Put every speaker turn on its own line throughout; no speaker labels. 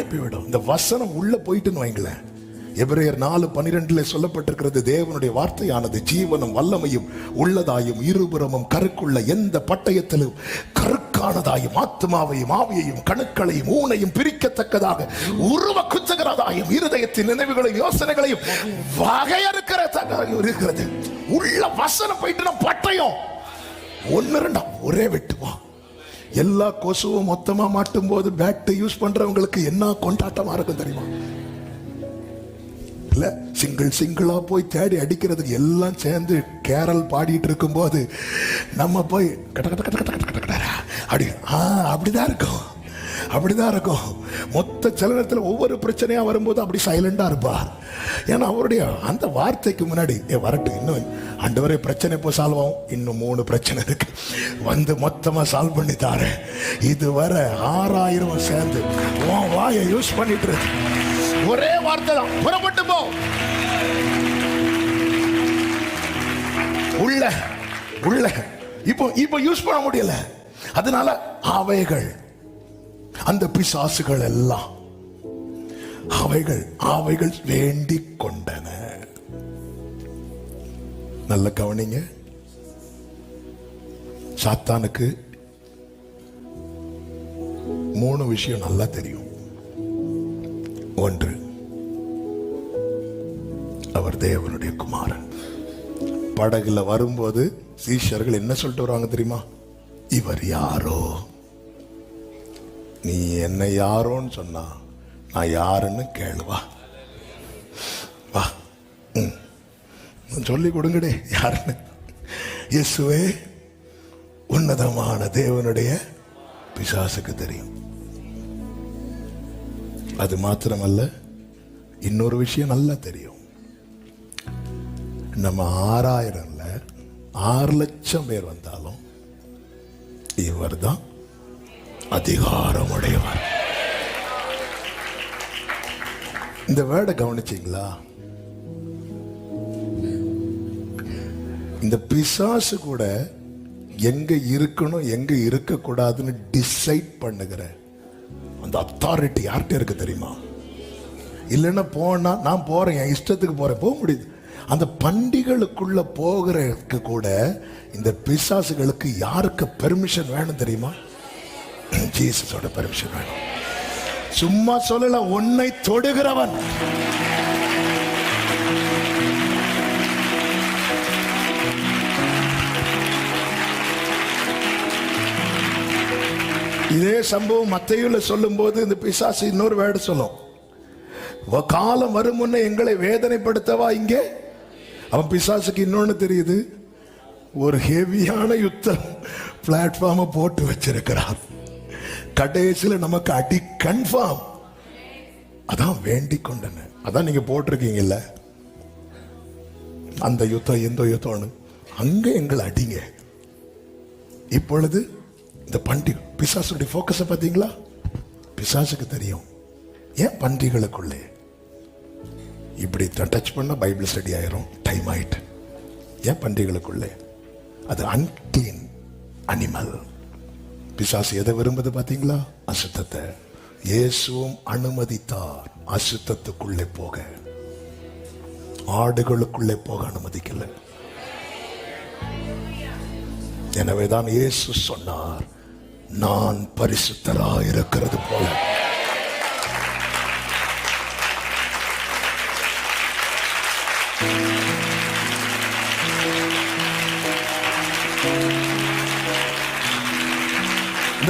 அனுப்பிவிடும் இந்த வசனம் உள்ள போயிட்டுன்னு வைங்களேன் எபிரேயர் நாலு பனிரெண்டுல சொல்லப்பட்டிருக்கிறது தேவனுடைய வார்த்தையானது ஜீவனும் வல்லமையும் உள்ளதாயும் இருபுறமும் கருக்குள்ள எந்த பட்டயத்திலும் கருக்கானதாயும் ஆத்மாவையும் ஆவியையும் கணுக்களையும் ஊனையும் பிரிக்கத்தக்கதாக உருவ குத்துகிறதாயும் இருதயத்தின் நினைவுகளையும் யோசனைகளையும் வகையறுக்கிற இருக்கிறது உள்ள வசனம் போயிட்டு பட்டயம் ஒன்னு ரெண்டாம் ஒரே வெட்டுவான் எல்லா கொசுவும் மொத்தமாக மாட்டும் போது பேட்டை யூஸ் பண்ணுறவங்களுக்கு என்ன கொண்டாட்டமாக இருக்கும் தெரியுமா இல்லை சிங்கிள் சிங்கிளாக போய் தேடி அடிக்கிறதுக்கு எல்லாம் சேர்ந்து கேரல் பாடிட்டு இருக்கும்போது நம்ம போய் கட்ட கட்ட கட்ட கட்ட கட்ட கட்ட அப்படி ஆ அப்படிதான் இருக்கும் அப்படிதான் இருக்கும் மொத்த சலனத்தில் ஒவ்வொரு பிரச்சனையாக வரும்போது அப்படி சைலண்டாக இருப்பார் ஏன்னா அவருடைய அந்த வார்த்தைக்கு முன்னாடி ஏ வரட்டும் இன்னும் அண்டு வரை பிரச்சனை இப்போ சால்வ் ஆகும் இன்னும் மூணு பிரச்சனை இருக்கு வந்து மொத்தமாக சால்வ் பண்ணி தாரேன் இதுவரை ஆறாயிரம் சேர்ந்து வாயை யூஸ் பண்ணிட்டு இருக்கு ஒரே வார்த்தை தான் புறப்பட்டு போ உள்ள உள்ள இப்போ இப்போ யூஸ் பண்ண முடியல அதனால அவைகள் அந்த பிசாசுகள் எல்லாம் அவைகள் அவைகள் வேண்டி கொண்டன நல்ல கவனிங்க சாத்தானுக்கு மூணு விஷயம் நல்லா தெரியும் ஒன்று அவர் தேவனுடைய குமாரன் படகுல வரும்போது சீஷர்கள் என்ன சொல்லிட்டு வருவாங்க தெரியுமா இவர் யாரோ நீ என்னை யாரோன்னு சொன்னா நான் யாருன்னு கேளுவா வா சொல்லி கொடுங்கடே யாருன்னு இயேசுவே உன்னதமான தேவனுடைய பிசாசுக்கு தெரியும் அது மாத்திரமல்ல இன்னொரு விஷயம் நல்லா தெரியும் நம்ம ஆறாயிரம்ல ஆறு லட்சம் பேர் வந்தாலும் இவர் தான் உடையவர் இந்த வேர்டை கவனிச்சிங்களா இந்த பிசாசு கூட எங்க இருக்கணும் எங்க இருக்கக்கூடாதுன்னு டிசைட் பண்ணுகிற அந்த அத்தாரிட்டி யார்கிட்ட இருக்கு தெரியுமா இல்லைன்னா போனா நான் போறேன் என் இஷ்டத்துக்கு போறேன் போக முடியுது அந்த பண்டிகளுக்குள்ள போகிறதுக்கு கூட இந்த பிசாசுகளுக்கு யாருக்கு பெர்மிஷன் வேணும் தெரியுமா ஜீசஸோட பர்மிஷன் வேணும் சும்மா சொல்லல உன்னை தொடுகிறவன் இதே சம்பவம் மத்தையுள்ள சொல்லும் போது இந்த பிசாசு இன்னொரு வேடு சொல்லும் காலம் வரும் முன்னே எங்களை வேதனைப்படுத்தவா இங்கே அவன் பிசாசுக்கு இன்னொன்று தெரியுது ஒரு ஹெவியான யுத்தம் பிளாட்ஃபார்மை போட்டு வச்சிருக்கிறான் கடைசியில் நமக்கு அடி கன்ஃபார்ம் அதான் வேண்டி கொண்டன அதான் நீங்க போட்டிருக்கீங்கல்ல அந்த யுத்தம் எந்த யுத்தம்னு அங்க எங்களை அடிங்க இப்பொழுது இந்த பண்டி பிசாசுடைய ஃபோக்கஸை பார்த்தீங்களா பிசாசுக்கு தெரியும் ஏன் பண்டிகளுக்குள்ளே இப்படி டச் பண்ண பைபிள் ஸ்டடி ஆயிரும் டைம் ஆயிட்டு ஏன் பண்டிகளுக்குள்ளே அது அன்கிளீன் அனிமல் பிசாசு எதை விரும்புது பார்த்தீங்களா அசுத்தத்தை இயேசுவும் அனுமதித்தார் அசுத்தத்துக்குள்ளே போக ஆடுகளுக்குள்ளே போக அனுமதிக்கல எனவேதான் இயேசு சொன்னார் நான் பரிசுத்தராயிருக்கிறது இருக்கிறது போல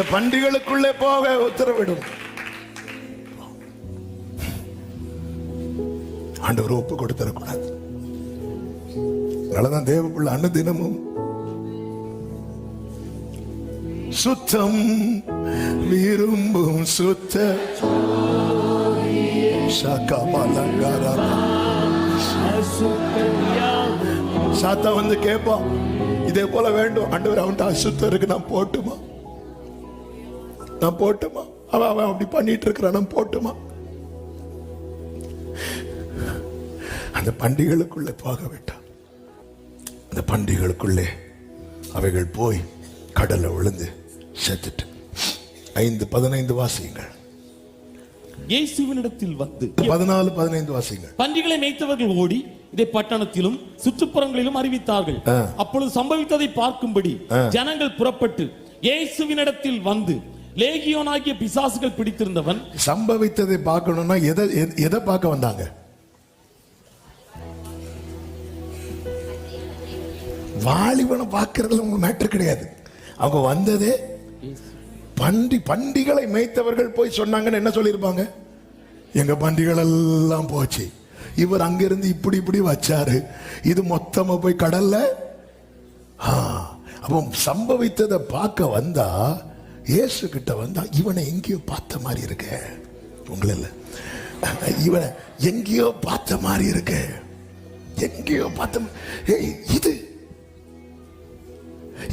அந்த பன்றிகளுக்குள்ளே போக உத்தரவிடும் ஆண்டவர் ஒப்பு கொடுத்துடக்கூடாது அதனாலதான் தேவக்குள்ள அண்ணு தினமும் சுத்தம் விரும்பும் சுத்த சாத்தா வந்து கேட்பான் இதே போல வேண்டும் அண்டவர் அவன் அசுத்தம் இருக்கு நான் போட்டுமா நான் போட்டுமா அவன் அவன் அப்படி பண்ணிட்டு இருக்கிறான் போட்டுமா அந்த பண்டிகளுக்குள்ளே போக விட்டான் அந்த பண்டிகளுக்குள்ளே அவைகள் போய் கடல்ல விழுந்து செத்துட்டு ஐந்து பதினைந்து வாசியங்கள் இயேசுவினிடத்தில் வந்து பதினாலு பதினைந்து வாசியுங்கள் பன்றிகளை மேய்த்தவர்கள் ஓடி இதை பட்டணத்திலும் சுற்றுப்புறங்களிலும் அறிவித்தார்கள் அப்பொழுது சம்பவித்ததை பார்க்கும்படி ஜனங்கள் புறப்பட்டு இயேசுவினிடத்தில் வந்து லேகியோனாகிய பிசாசுகள் பிடித்திருந்தவன் சம்பவித்ததை பார்க்கணும்னா எதை எதை பார்க்க வந்தாங்க வாலிபனை பார்க்கறதுல உங்களுக்கு மேட்டர் கிடையாது அவங்க வந்ததே பண்டி பண்டிகளை மேய்த்தவர்கள் போய் சொன்னாங்கன்னு என்ன சொல்லியிருப்பாங்க எங்க பண்டிகள் எல்லாம் போச்சு இவர் அங்கிருந்து இப்படி இப்படி வச்சாரு இது மொத்தமா போய் கடல்ல அப்போ சம்பவித்ததை பார்க்க வந்தா இயேசு கிட்ட வந்தால் இவனை எங்கேயோ பார்த்த மாதிரி இருக்கு உங்களில் இவனை எங்கேயோ பார்த்த மாதிரி இருக்க எங்கேயோ பார்த்த இது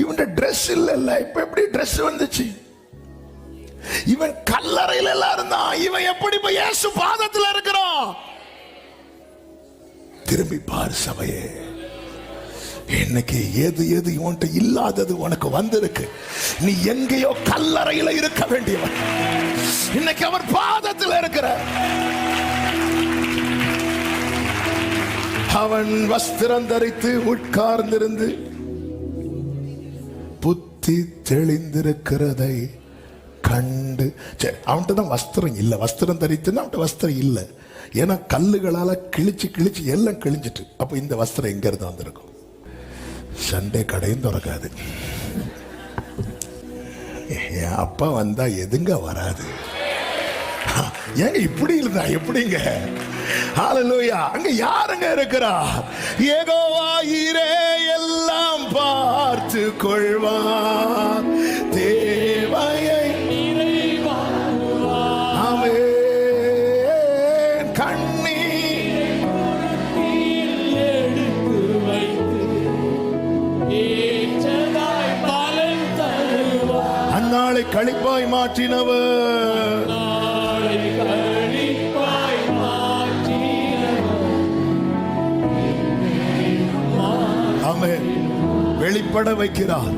இவன் ட்ரெஸ் இல்லைல்ல இப்ப எப்படி ட்ரெஸ் வந்துச்சு இவன் கல்லறையில எல்லாம் இருந்தான் இவன் எப்படி இப்ப இயேசு பாதத்துல இருக்கிறான் திரும்பி பார் சபையே இன்னைக்கு எது எது உன்கிட்ட இல்லாதது உனக்கு வந்திருக்கு நீ எங்கேயோ கல்லறையில் இருக்க வேண்டியவன் இன்னைக்கு அவர் பாதத்தில் இருக்கிற அவன் வஸ்திரம் தரித்து உட்கார்ந்திருந்து புத்தி தெளிந்திருக்கிறதை கண்டு சரி அவன்கிட்ட தான் வஸ்திரம் இல்லை வஸ்திரம் தரித்து அவன்கிட்ட வஸ்திரம் இல்லை ஏன்னா கல்லுகளால் கிழிச்சு கிழிச்சு எல்லாம் கிழிஞ்சிட்டு அப்போ இந்த வஸ்திரம் எங்கேருந்து வந்திருக்கும் சண்டே கடையும் திறக்காது என் அப்பா வந்தா எதுங்க வராது ஏங்க இப்படி இருந்தா எப்படிங்க ஹாலலூயா அங்க யாருங்க இருக்கிறா ஏகோவாயிரே எல்லாம் பார்த்து கொள்வா கணிப்பாய் மாற்றினவர் வெளிப்பட வைக்கிறார்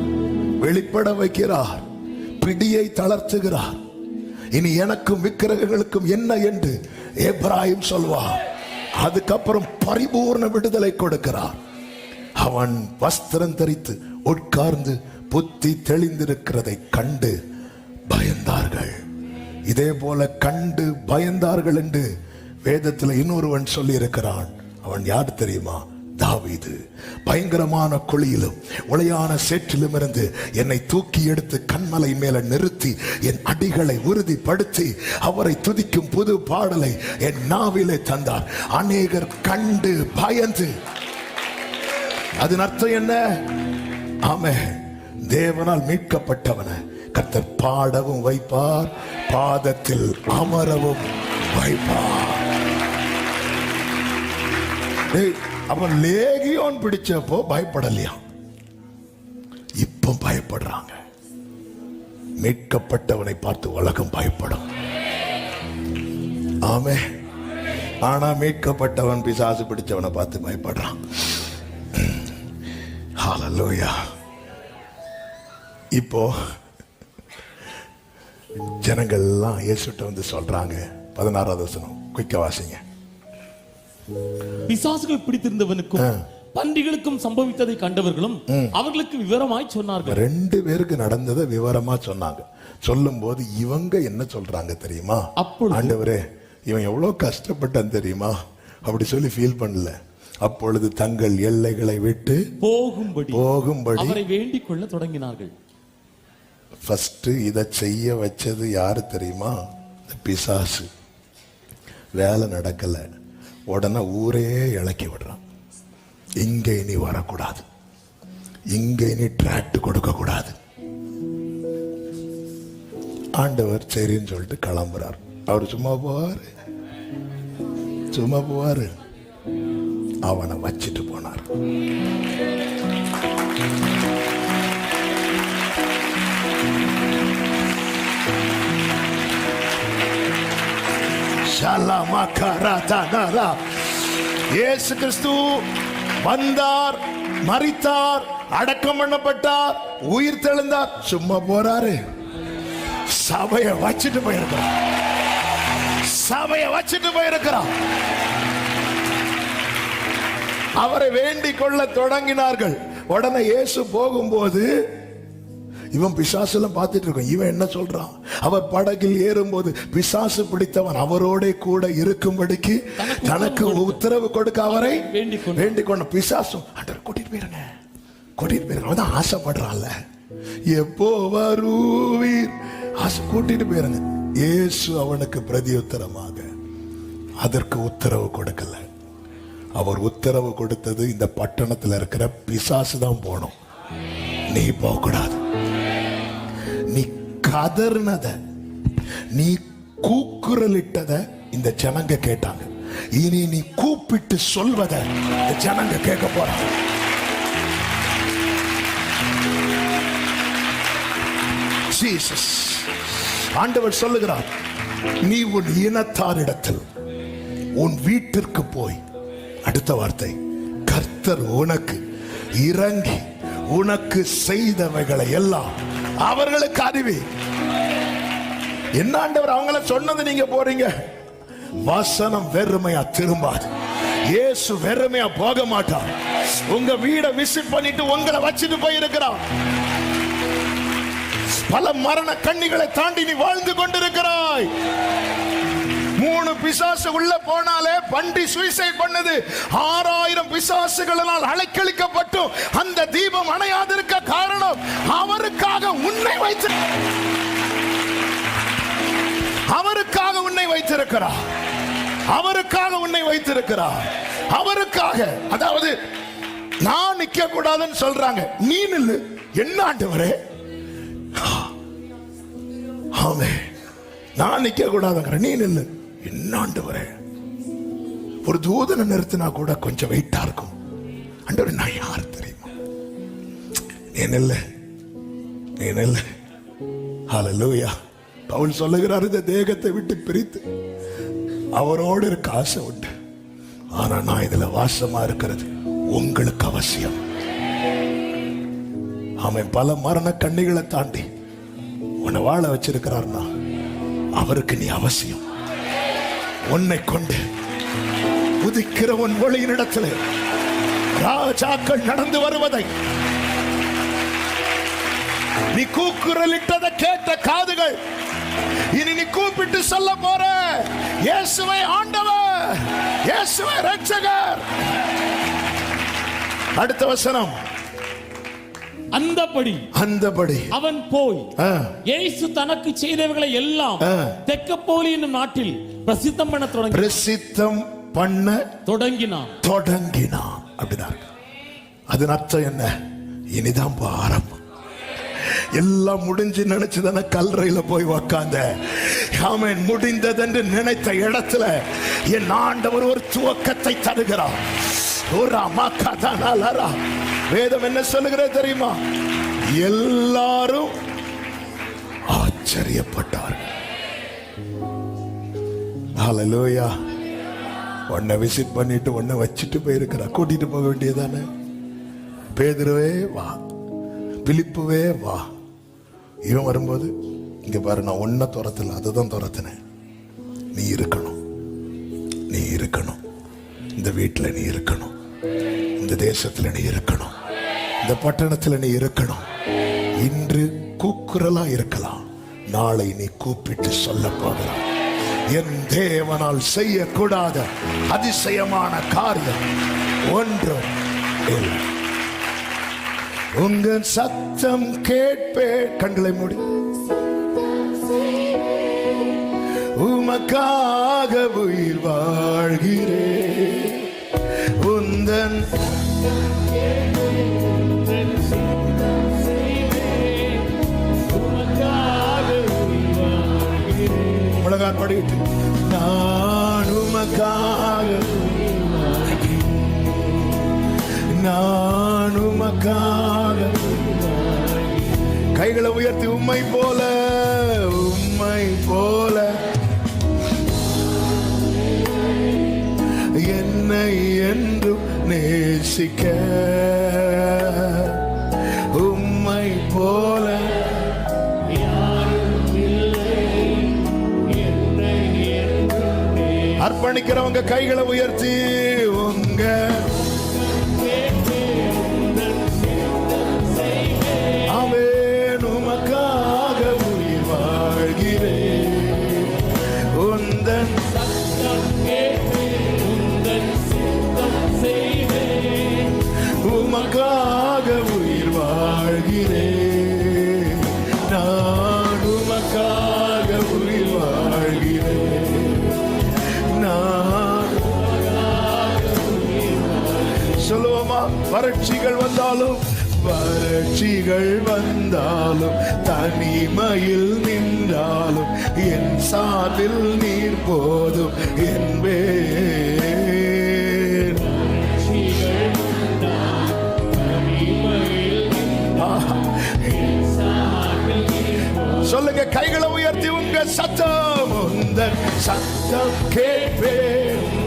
வெளிப்பட வைக்கிறார் பிடியை தளர்த்துகிறார் இனி எனக்கும் விக்கிரகங்களுக்கும் என்ன என்று எப்ராஹிம் சொல்வார் அதுக்கப்புறம் பரிபூர்ண விடுதலை கொடுக்கிறார் அவன் வஸ்திரம் தரித்து உட்கார்ந்து புத்தி தெளிந்திருக்கிறதை கண்டு பயந்தார்கள் இதே போல கண்டு பயந்தார்கள் என்று வேதத்தில் இன்னொருவன் சொல்லி இருக்கிறான் அவன் யார் தெரியுமா தாவீது பயங்கரமான குழியிலும் உளையான சேற்றிலும் இருந்து என்னை தூக்கி எடுத்து கண்மலை மேல நிறுத்தி என் அடிகளை உறுதிப்படுத்தி அவரை துதிக்கும் புது பாடலை என் நாவிலே தந்தார் அநேகர் கண்டு பயந்து அதன் அர்த்தம் என்ன ஆமே தேவனால் மீட்கப்பட்டவன கத்தர் பாடவும் வைப்பார் பாதத்தில் அமரவும் வைப்பார் அவன் லேகியோன் பிடிச்சப்போ பயப்படலையா இப்போ பயப்படுறாங்க மீட்கப்பட்டவனை பார்த்து உலகம் பயப்படும் ஆமே ஆனா மீட்கப்பட்டவன் பிசாசு பிடிச்சவனை பார்த்து பயப்படுறான் இப்போ ஜனங்கள்லாம் இயேசுட்ட வந்து சொல்றாங்க பதினாறாவது வசனம் குயிக்க வாசிங்க பிசாசுகள் பிடித்திருந்தவனுக்கும் பன்றிகளுக்கும் சம்பவித்ததை கண்டவர்களும் அவர்களுக்கு விவரமாய் சொன்னார்கள் ரெண்டு பேருக்கு நடந்ததை விவரமா சொன்னாங்க சொல்லும் போது இவங்க என்ன சொல்றாங்க தெரியுமா ஆண்டவரே இவன் எவ்வளவு கஷ்டப்பட்டான் தெரியுமா அப்படி சொல்லி ஃபீல் பண்ணல அப்பொழுது தங்கள் எல்லைகளை விட்டு போகும்படி போகும்படி அவரை வேண்டிக் கொள்ள தொடங்கினார்கள் ஃபஸ்ட்டு இதை செய்ய வச்சது யார் தெரியுமா இந்த பிசாசு வேலை நடக்கலை உடனே ஊரே இழக்கி விடுறான் இங்கே இனி வரக்கூடாது இங்கே இனி டிராக்ட் கொடுக்கக்கூடாது ஆண்டவர் சரின்னு சொல்லிட்டு கிளம்புறார் அவர் சும்மா போவார் சும்மா போவார் அவனை வச்சுட்டு போனார் இயேசு கிறிஸ்து வந்தார் மறித்தார் அடக்கம் பண்ணப்பட்டார் உயிர் தெழுந்தார் சும்மா போறாரு சபைய வச்சுட்டு போயிருக்கிறார் சபைய வச்சுட்டு போயிருக்கிறார் அவரை வேண்டிக் கொள்ள தொடங்கினார்கள் உடனே இயேசு போகும்போது இவன் பிசாசெல்லாம் பார்த்துட்டு இருக்கோம் இவன் என்ன சொல்றான் அவர் படகில் ஏறும்போது பிசாசு பிடித்தவன் அவரோட கூட இருக்கும்படிக்கு தனக்கு உத்தரவு கொடுக்க அவரை வேண்டிக் கொண்ட பிசாசும் அண்டர் கூட்டிட்டு போயிருங்க கூட்டிட்டு போயிருங்க அவன் ஆசைப்படுறான்ல எப்போ வருவீர் ஆசை கூட்டிட்டு போயிருங்க இயேசு அவனுக்கு பிரதி உத்தரமாக அதற்கு உத்தரவு கொடுக்கல அவர் உத்தரவு கொடுத்தது இந்த பட்டணத்தில் இருக்கிற பிசாசு தான் போனோம் நீ போகக்கூடாது கதர்னத நீ கூக்குரலிட்டத இந்த ஜனங்க கேட்டாங்க இனி நீ கூப்பிட்டு சொல்வத இந்த ஜனங்க கேட்க போற ஜீசஸ் ஆண்டவர் சொல்லுகிறார் நீ உன் இனத்தாரிடத்தில் உன் வீட்டிற்கு போய் அடுத்த வார்த்தை கர்த்தர் உனக்கு இறங்கி உனக்கு செய்தவைகளை எல்லாம் அவர்களுக்கு அறிவி என்னாண்டவர் அவங்கள சொன்னது நீங்க போறீங்க வசனம் வெறுமையா திரும்பாது இயேசு வெறுமையா போக மாட்டார் உங்க வீடை விசிட் பண்ணிட்டு உங்களை வச்சுட்டு போயிருக்கிறான் பல மரண கண்ணிகளை தாண்டி நீ வாழ்ந்து கொண்டிருக்கிறாய் மூணு பிசாசு உள்ள போனாலே வண்டி சூசைட் பண்ணது ஆறாயிரம் பிசாசுகளால் அலைக்கழிக்கப்பட்டும் அந்த தீபம் அணையாதிருக்க காரணம் அவருக்காக உன்னை வைத்து அவருக்காக உன்னை வைத்திருக்கிறார் அவருக்காக உன்னை வைத்திருக்கிறார் அவருக்காக அதாவது நான் நிக்க கூடாதுன்னு சொல்றாங்க நீ நில்லு என்ன ஆண்டவரே ஆமே நான் நிக்க கூடாதுங்கிற நீ நில்லு என்னாண்டு வர ஒரு தூதனை நிறுத்தினா கூட கொஞ்சம் வெயிட்டா இருக்கும் அண்டவர் நான் யார் தெரியுமா நீ இல்லை நீ இல்லை ஹலலூயா பவுல் சொல்லுகிறார் இந்த தேகத்தை விட்டு பிரித்து அவரோடு இருக்க ஆசை உண்டு ஆனா நான் இதுல வாசமா இருக்கிறது உங்களுக்கு அவசியம் அவன் பல மரண கண்ணிகளை தாண்டி உன வாழ வச்சிருக்கிறார்னா அவருக்கு நீ அவசியம் உன்னை கொண்டு உதிக்கிற உன் ஒளியினிடத்தில் ராஜாக்கள் நடந்து வருவதை நீ கூக்குரலிட்டதை கேட்ட காதுகள் இனி நீ கூப்பிட்டு சொல்ல போற இயேசுவை ஆண்டவர் இயேசுவை ரட்சகர் அடுத்த வசனம் அந்தபடி அந்தபடி அவன் போய் இயேசு தனக்கு செய்தவைகளை எல்லாம் தெக்கப்போலி என்னும் நாட்டில் பிரசித்தம் பண்ண தொடங்கி பிரசித்தம் பண்ண தொடங்கினான் தொடங்கினான் அப்படிதான் அதன் அர்த்தம் என்ன இனிதான் பாரம் எல்லாம் முடிஞ்சு நினைச்சதான கல்லறையில போய் உக்காந்த முடிந்தது முடிந்ததென்று நினைத்த இடத்துல என் ஆண்டவர் ஒரு துவக்கத்தை தருகிறார் ஒரு அம்மா கதானாலரா வேதம் என்ன சொல்லுகிறே தெரியுமா எல்லாரும் ஆச்சரியப்பட்டார்கள் ஹலலோயா விசிட் பண்ணிட்டு உன்னை வச்சுட்டு போயிருக்கிறா கூட்டிட்டு போக வேண்டியதானே பேதுருவே வா பிலிப்புவே வா இவன் வரும்போது இங்கே பாரு நான் ஒன்றை துரத்துல அதுதான் துரத்துனேன் நீ இருக்கணும் நீ இருக்கணும் இந்த வீட்டில் நீ இருக்கணும் இந்த தேசத்தில் நீ இருக்கணும் இந்த பட்டணத்தில் நீ இருக்கணும் இன்று கூக்குரலா இருக்கலாம் நாளை நீ கூப்பிட்டு சொல்ல போகலாம் என் தேவனால் செய்யக்கூடாத அதிசயமான காரியம் ஒன்று உங்கள் உங்க சத்தம் கேட்பே கண்களை மூடி உமக்காக உயிர் வாழ்கிறேன் பாடினார் பாடிட்டு நான் உமக்காக நான் உமக்காக கைகளை உயர்த்தி உம்மை போல உம்மை போல என்னை என்றும் நேசிக்க அர்ப்பணிக்கிறவங்க கைகளை உயர்த்தி வறட்சிகள் வந்தாலும் வறட்சிகள் வந்தாலும் தனிமையில் நின்றாலும் என் சாதில் நீர் போதும் என்பே சொல்லுங்க கைகளை உயர்த்தி உங்க சத்தம் சத்தம் கேட்பேன்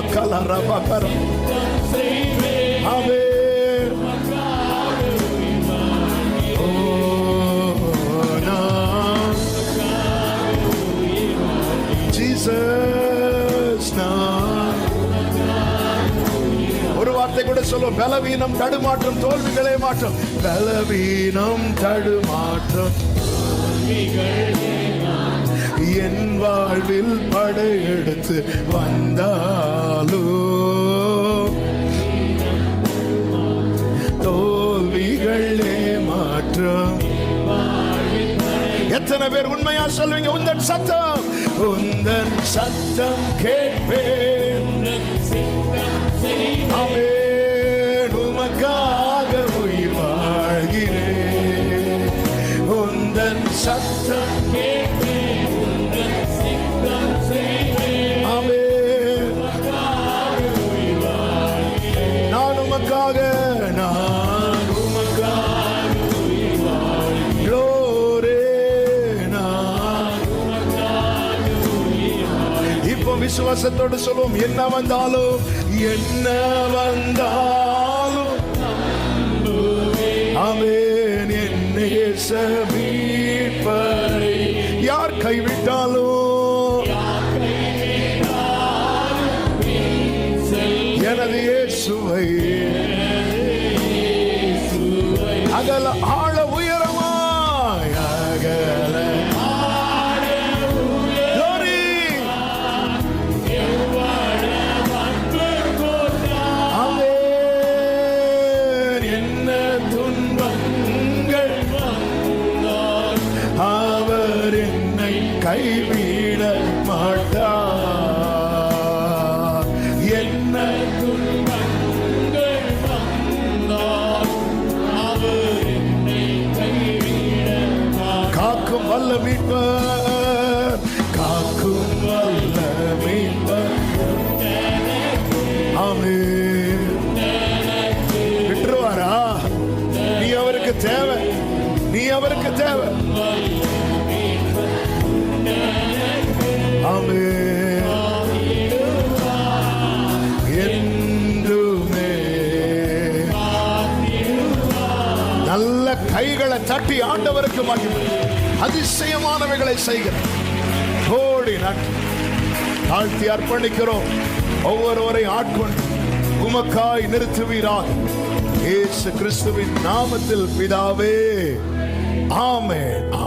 Oh, ஒரு கூட பலவீனம் தடுமாற்றம் தோல்விகளே மாற்றம் பலவீனம் தடுமாற்றம் தோல்விகளே என் வாழ்வில் படையெடுத்து வந்தாலோ தோல்விகள் மாற்றம் எத்தனை பேர் உண்மையா சொல்வீங்க உந்தன் சத்தம் உந்தன் சத்தம் கேட்பேன் அவேன் உமக்காக உயிர் வாழ்கிறேன் உந்தன் சத்தம் கே விசுவாசத்தோடு சொல்லுவோம் என்ன வந்தாலும் என்ன வந்தாலும் அமேன் என்ன சபீ அவருக்கு தேவை நல்ல கைகளை தட்டி ஆண்டவருக்கு மகிமை அதிசயமானவைகளை செய்கிறி கோடி அர்ப்பணிக்கிறோம் ஒவ்வொருவரை ஆட்கொண்டு உமக்காய் நிறுத்துவீராக இயேசு கிறிஸ்துவின் நாமத்தில் பிதாவே Amen.